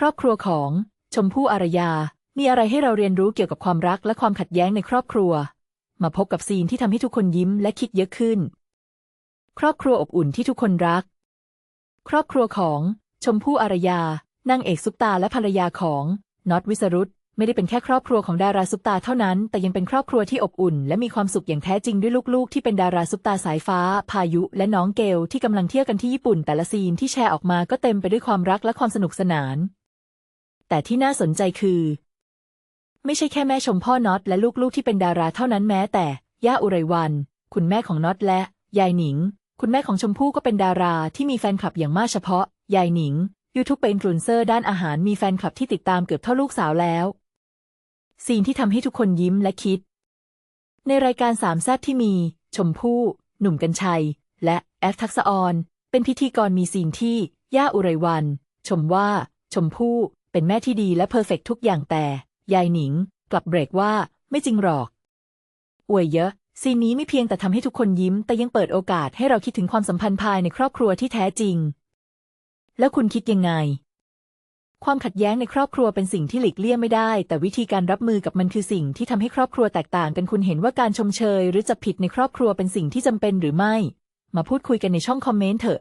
ครอบครัวของชมพู่อารยา มีอะไรให้เราเรียนรู้เกี่ยวกับความรักและความขัดแย้งในครอบครัว มาพบกับซีนที่ทำให้ทุกคนยิ้มและคิดเยอะขึ้น ครอบครัวอบอุ่นที่ทุกคนรัก ครอบครัวของชมพู่อารยานางเอกซุปตาและภรรยาของน็อตวิสรุตไม่ได้เป็นแค่ครอบครัวของดาราซุปตาเท่านั้น แต่ยังเป็นครอบครัวที่อบอุ่น และมีความสุขอย่างแท้จริงด้วยลูกๆ ที่เป็นดาราซุปตาสายฟ้า พายุ และน้องเกลที่กำลังเที่ยวกันที่ญี่ปุ่น แต่ละซีนที่แชร์ออกมาก็เต็มไปด้วยความรักและความสนุกสนาน แต่ที่น่าสนใจคือ ไม่ใช่แค่แม่ชมพ่อน็อตและลูกๆที่เป็นดาราเท่านั้นแม้แต่ ย่าอุไรวัน คุณแม่ของน็อตและ ยายหนิง คุณแม่ของชมพู่ก็เป็นดาราที่มีแฟนคลับอย่างมากเฉพาะ ยายหนิง ยูทูบเป็นอินฟลูเอนเซอร์ด้านอาหารมีแฟนคลับที่ติดตามเกือบเท่าลูกสาวแล้วซีนที่ทำให้ทุกคนยิ้มและคิด ในรายการสามแซบที่มี ชมพู่ หนุ่มกัญชัย และแอฟทักษะออน เป็นพิธีกรมีซีนที่ ย่าอุไรวัน ชมว่า ชมพู่ เป็นแม่ที่ดีและเพอร์เฟกทุกอย่างแต่ ยายหนิง กลับเบรกว่าไม่จริงหรอก อวยเยอะ ซีนนี้ไม่เพียงแต่ทำให้ทุกคนยิ้ม แต่ยังเปิดโอกาสให้เราคิดถึงความสัมพันธ์ภายในครอบครัวที่แท้จริง แล้วคุณคิดยังไง ความขัดแย้งในครอบครัวเป็นสิ่งที่หลีกเลี่ยงไม่ได้ แต่วิธีการรับมือกับมันคือสิ่งที่ทำให้ครอบครัวแตกต่างกันคุณเห็นว่าการชมเชย หรือจับผิดในครอบครัวเป็นสิ่งที่จำเป็นหรือไม่ มาพูดคุยกันในช่องคอมเมนต์เถอะ